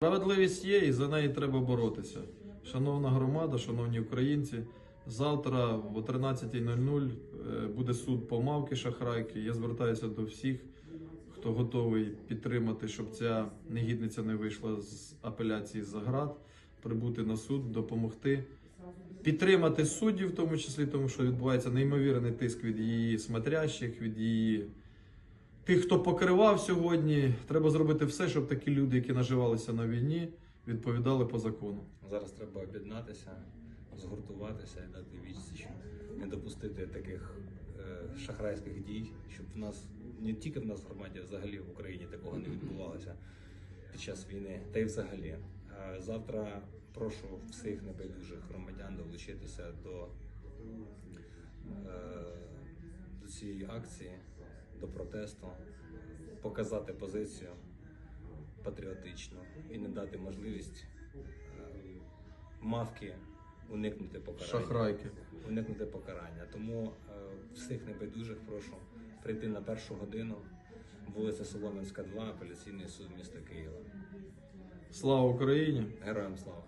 Справедливість є і за неї треба боротися. Шановна громада, шановні українці, завтра о 13.00 е, буде суд по мавки шахрайки. Я звертаюся до всіх, хто готовий підтримати, щоб ця негідниця не вийшла з апеляції за град, прибути на суд, допомогти. Підтримати суддів, в тому числі, тому що відбувається неймовірний тиск від її смотрящих, від її тих, хто покривав сьогодні. Треба зробити все, щоб такі люди, які наживалися на війні, відповідали по закону. Зараз треба об'єднатися, згуртуватися і дати відсіч, не допустити таких е, шахрайських дій, щоб в нас не тільки в нас в громаді, а взагалі в Україні такого не відбувалося під час війни, та й взагалі. Завтра прошу всіх небайдужих громадян долучитися до, е, до цієї акції, до протесту, показати позицію патріотичну і не дати можливість е, мавки уникнути покарання. Шахрайки. Уникнути покарання. Тому е, всіх небайдужих прошу прийти на першу годину, вулиця Солом'янська, 2, апеляційний суд міста Києва. Слава Україні! Героям слава!